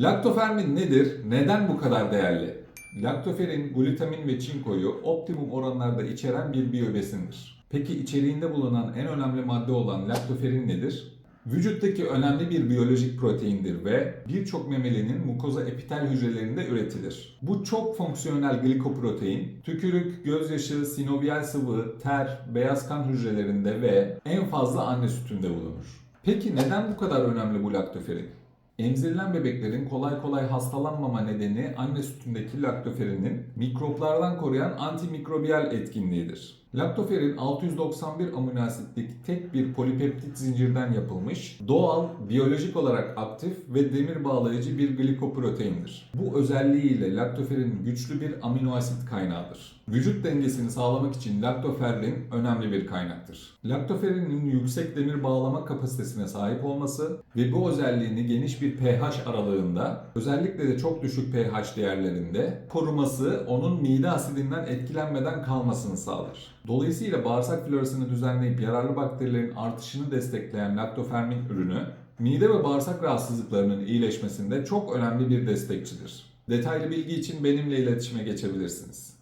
Laktofermin nedir? Neden bu kadar değerli? Laktoferin, glutamin ve çinkoyu optimum oranlarda içeren bir biyobesindir. Peki içeriğinde bulunan en önemli madde olan laktoferin nedir? Vücuttaki önemli bir biyolojik proteindir ve birçok memelinin mukoza epitel hücrelerinde üretilir. Bu çok fonksiyonel glikoprotein, tükürük, gözyaşı, sinoviyal sıvı, ter, beyaz kan hücrelerinde ve en fazla anne sütünde bulunur. Peki neden bu kadar önemli bu laktoferin? Emzirilen bebeklerin kolay kolay hastalanmama nedeni anne sütündeki laktoferinin mikroplardan koruyan antimikrobiyal etkinliğidir. Laktoferin 691 amino asitlik tek bir polipeptit zincirden yapılmış, doğal, biyolojik olarak aktif ve demir bağlayıcı bir glikoproteindir. Bu özelliğiyle laktoferin güçlü bir amino asit kaynağıdır. Vücut dengesini sağlamak için laktoferrin önemli bir kaynaktır. Laktoferinin yüksek demir bağlama kapasitesine sahip olması ve bu özelliğini geniş bir pH aralığında, özellikle de çok düşük pH değerlerinde koruması onun mide asidinden etkilenmeden kalmasını sağlar. Dolayısıyla bağırsak florasını düzenleyip yararlı bakterilerin artışını destekleyen laktofermin ürünü, mide ve bağırsak rahatsızlıklarının iyileşmesinde çok önemli bir destekçidir. Detaylı bilgi için benimle iletişime geçebilirsiniz.